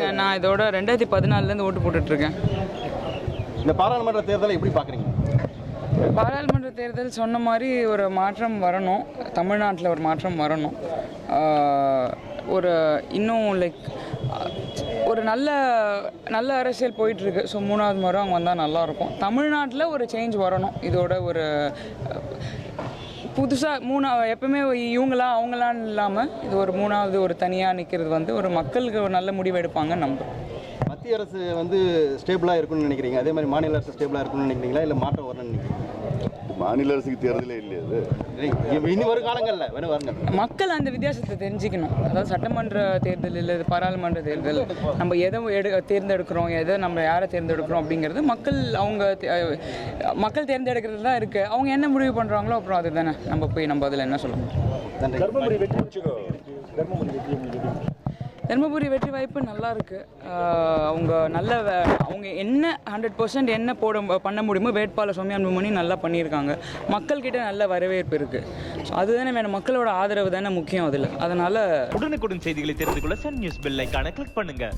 இல்லைங்க நான் இதோட ரெண்டாயிரத்தி பதினாலுலேருந்து ஓட்டு போட்டுட்ருக்கேன். இந்த பாராளுமன்ற தேர்தலை எப்படி பார்க்குறீங்க? பாராளுமன்ற தேர்தல் சொன்ன மாதிரி ஒரு மாற்றம் வரணும். தமிழ்நாட்டில் ஒரு மாற்றம் வரணும். ஒரு இன்னும் லைக் ஒரு நல்ல நல்ல அரசியல் போயிட்டுருக்கு ஸோ மூணாவது முறை அவங்க வந்தால் நல்லாயிருக்கும் தமிழ்நாட்டில் ஒரு சேஞ்ச் வரணும். இதோட ஒரு புதுசாக மூணா எப்பவுமே இவங்களா அவங்களான்னு இல்லாமல் இது ஒரு மூணாவது ஒரு தனியாக நிற்கிறது வந்து ஒரு மக்களுக்கு ஒரு நல்ல முடிவு எடுப்பாங்க நம்புகிறேன் மத்திய அரசு வந்து ஸ்டேபிளாக இருக்கும்னு நினைக்கிறீங்க? அதே மாதிரி மாநில அரசு ஸ்டேபிளாக இருக்கும்னு நினைக்கிறீங்களா? இல்லை மாற்றம் வரணும்னு நினைக்கிறீங்க மாநில அரசுக்கு தேர்தலே இல்லையா அது. இனி வரும் காலங்களில் மக்கள் அந்த வித்தியாசத்தை தெரிஞ்சுக்கணும். அதாவது சட்டமன்ற தேர்தல் இல்லை பாராளுமன்ற தேர்தல். நம்ம எதை எடு தேர்ந்தெடுக்கிறோம் எதை நம்ம யாரை தேர்ந்தெடுக்கிறோம் அப்படிங்கிறது மக்கள் அவங்க மக்கள் தேர்ந்தெடுக்கிறது தான் இருக்குது அவங்க என்ன முடிவு பண்ணுறாங்களோ அப்புறம் அதுதானே. நம்ம போய் நம்ம அதில் என்ன சொல்லணும் நன்றி தருமபுரி வெற்றி வாய்ப்பு நல்லா இருக்கு. அவங்க நல்ல வே- அவங்க என்ன ஹண்ட்ரட் பர்சன்ட் என்ன போட பண்ண முடியுமோ வேட்பாளர் சுவாமி அன்புமணி நல்லா பண்ணியிருக்காங்க. மக்கள்கிட்ட நல்ல வரவேற்பு இருக்கு. ஸோ அதுதானே வேணும் மக்களோட ஆதரவு தானே முக்கியம் அதில். அதனால உடனுக்குடன் செய்திகளை தெரிந்து கொள்ள சன் நியூஸ் பெல் ஐகானை கிளிக் பண்ணுங்க.